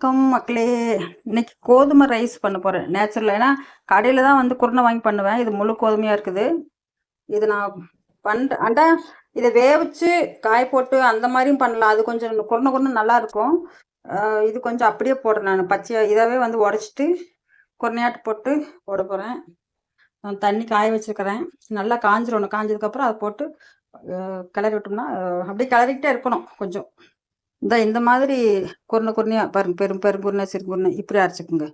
வணக்கம் மக்களே இன்னைக்கு கோதுமை ரைஸ் பண்ண போகிறேன் நேச்சுரல் ஏன்னா கடையில் தான் வந்து குருணை வாங்கி பண்ணுவேன். இது முழு கோதுமையாக இருக்குது. இது நான் பண்ணுறேன் அண்டா இதை வேவிச்சு காய போட்டு அந்த மாதிரியும் பண்ணலாம். அது கொஞ்சம் குருணை குருணை நல்லாயிருக்கும் இது கொஞ்சம் அப்படியே போடுறேன் நான். பச்சையாக இதாகவே வந்து உடச்சிட்டு குருணையாட்டு போட்டு போட போகிறேன் நான் தண்ணி காய வச்சிருக்கிறேன். நல்லா காஞ்சிடணும் காஞ்சதுக்கப்புறம் அதை போட்டு கிளறி விட்டோம்னா அப்படியே கிளறிக்கிட்டே இருக்கணும் கொஞ்சம். இந்த இந்த மாதிரி குருணை குருணையாக பாருங்க பெரும் பெரும் குருணை சிறு குருணை இப்படி அரைச்சிக்கோங்க.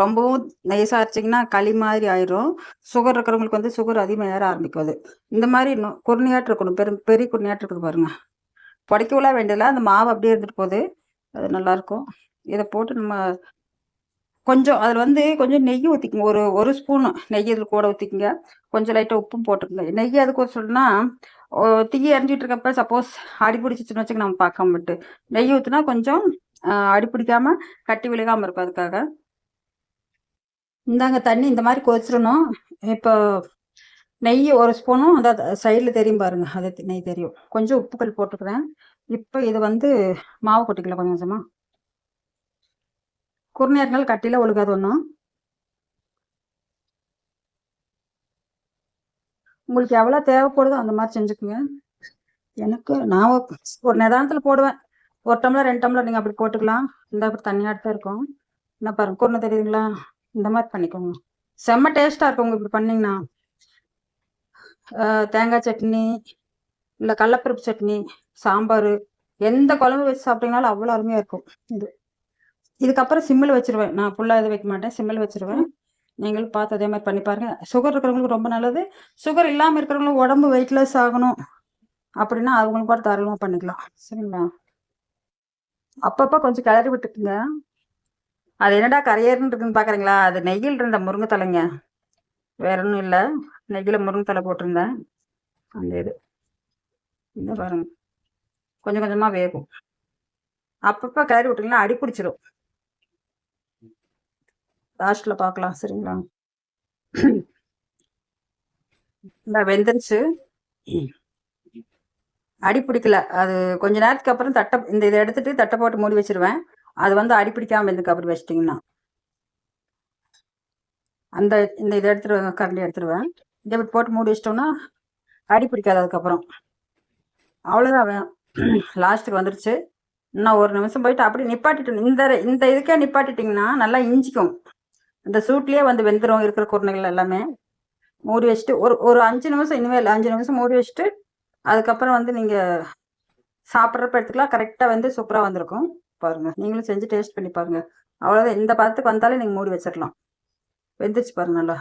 ரொம்பவும் நைஸாக அரைச்சிங்கன்னா களி மாதிரி ஆயிரும். சுகர் இருக்கிறவங்களுக்கு வந்து சுகர் அதிகமாக ஏற ஆரம்பிக்கும் இந்த மாதிரி இன்னும் குருணையாட்டு இருக்கணும். பெரும் பெரிய குருணையாட்டு இருக்குது பாருங்க. புடைக்கவுலாம் வேண்டியதில்ல அந்த மாவு அப்படியே இருந்துட்டு போகுது. அது நல்லாயிருக்கும் இதை போட்டு நம்ம கொஞ்சம் அதில் வந்து கொஞ்சம் நெய் ஊற்றிக்கங்க ஒரு ஒரு ஸ்பூன் நெய் இதில் கூட ஊற்றிக்கங்க கொஞ்சம் லைட்டாக உப்பும் போட்டுருங்க நெய் அதுக்கு ஒரு சொல்லுன்னா தீ எரிஞ்சிட்டு இருக்கப்ப சப்போஸ் அடி பிடிச்சிச்சுன்னு வச்சுக்க நம்ம பார்க்காம விட்டு. நெய் ஊற்றினா கொஞ்சம் அடி பிடிக்காமல் கட்டி விழுகாமல் இருக்கும் அதுக்காக. இந்தாங்க தண்ணி இந்த மாதிரி கொதிச்சிடணும். இப்போ நெய் ஒரு ஸ்பூனும் அந்த சைடில் தெரியும் பாருங்க அது நெய் தெரியும். கொஞ்சம் உப்புக்கல் போட்டுக்கிறேன். இப்போ இது வந்து மாவு கொட்டிக்கலாம் கொஞ்சம் கொஞ்சமாக குறுநேர நாள் கட்டில ஒழுகாது ஒன்றும் உங்களுக்கு எவ்வளோ தேவைப்படுதோ அந்த மாதிரி செஞ்சுக்குங்க. எனக்கு நான் ஒரு ஒரு நிதானத்தில் போடுவேன். ஒரு டம்ளர் ரெண்டு டம்ளர் நீங்கள் அப்படி போட்டுக்கலாம். இந்த அப்படி தண்ணியாக தான் இருக்கும். என்ன பாருங்க குருணை தெரியுதுங்களா? இந்த மாதிரி பண்ணிக்கோங்க. செம்ம டேஸ்ட்டாக இருக்கும் உங்களுக்கு இப்படி பண்ணிங்கன்னா. தேங்காய் சட்னி இல்லை கடலப்பருப்பு சட்னி சாம்பார் எந்த குழம்பு வச்சு சாப்பிட்டீங்கனாலும் அவ்வளோ அருமையாக இருக்கும். இது இதுக்கப்புறம் சிம்மில் வச்சிருவேன். நான் ஃபுல்லாக இது வைக்க மாட்டேன். சிம்மில் வச்சிருவேன். நீங்களும் பார்த்து அதே மாதிரி பண்ணி பாருங்க. சுகர் இருக்கிறவங்களுக்கு ரொம்ப நல்லது. சுகர் இல்லாமல் இருக்கிறவங்களுக்கு உடம்பு வெயிட்லெஸ் ஆகணும். அப்படின்னா அவங்களுக்கு கூட தாராளமாக பண்ணிக்கலாம். சரிங்களா? அப்பப்போ கொஞ்சம் கிளறி விட்டுக்குங்க. அது என்னடா கரையேறுன்னு இருக்குன்னு பார்க்குறீங்களா அது நெய்யில் இருந்த முருங்கைத்தலைங்க வேற ஒன்றும் இல்லை. நெய்யில் முருங்கைத்தலை போட்டிருந்தேன். அந்த இது. இந்த பாருங்க. கொஞ்சம் கொஞ்சமாக வேகும். அப்பப்போ கிளறி விட்டீங்கன்னா அடி பிடிச்சிரும். லாஸ்ட்டில் பார்க்கலாம் சரிங்களா? இந்த வெந்துருச்சு. அடி பிடிக்கல. அது கொஞ்ச நேரத்துக்கு அப்புறம் தட்டை இந்த இதை எடுத்துட்டு தட்டை போட்டு மூடி வச்சிருவேன். அது வந்து அடி பிடிக்காம வெந்துக்கு அப்படி வச்சிட்டிங்கன்னா. அந்த இந்த இதை எடுத்துருவேன் கரண்டி எடுத்துருவேன். இதை இப்படி போட்டு மூடி வச்சிட்டோம்னா அடி பிடிக்காது அதுக்கப்புறம். அவ்வளோதான் லாஸ்ட்டுக்கு வந்துருச்சு. இன்னும் ஒரு நிமிஷம் போயிட்டு அப்படி நிப்பாட்டிட்டு இந்த இந்த இதுக்கே நிப்பாட்டிட்டிங்கன்னா நல்லா இஞ்சிக்கும். இந்த சூட்லேயே வந்து வெந்துடும் இருக்கிற குருணைகள் எல்லாமே. மூடி வச்சுட்டு ஒரு ஒரு அஞ்சு நிமிஷம் இனிமேல் அஞ்சு நிமிஷம் மூடி வச்சுட்டு அதுக்கப்புறம் வந்து நீங்கள் சாப்பிட்றப்ப எடுத்துக்கலாம். கரெக்டாக வந்து சூப்பராக வந்திருக்கும். பாருங்கள் நீங்களும் செஞ்சு டேஸ்ட் பண்ணி பாருங்கள் அவ்வளோதான் இந்த பதத்துக்கு வந்தாலே நீங்கள் மூடி வச்சிடலாம் வெந்துருச்சு பாருங்க நல்லா.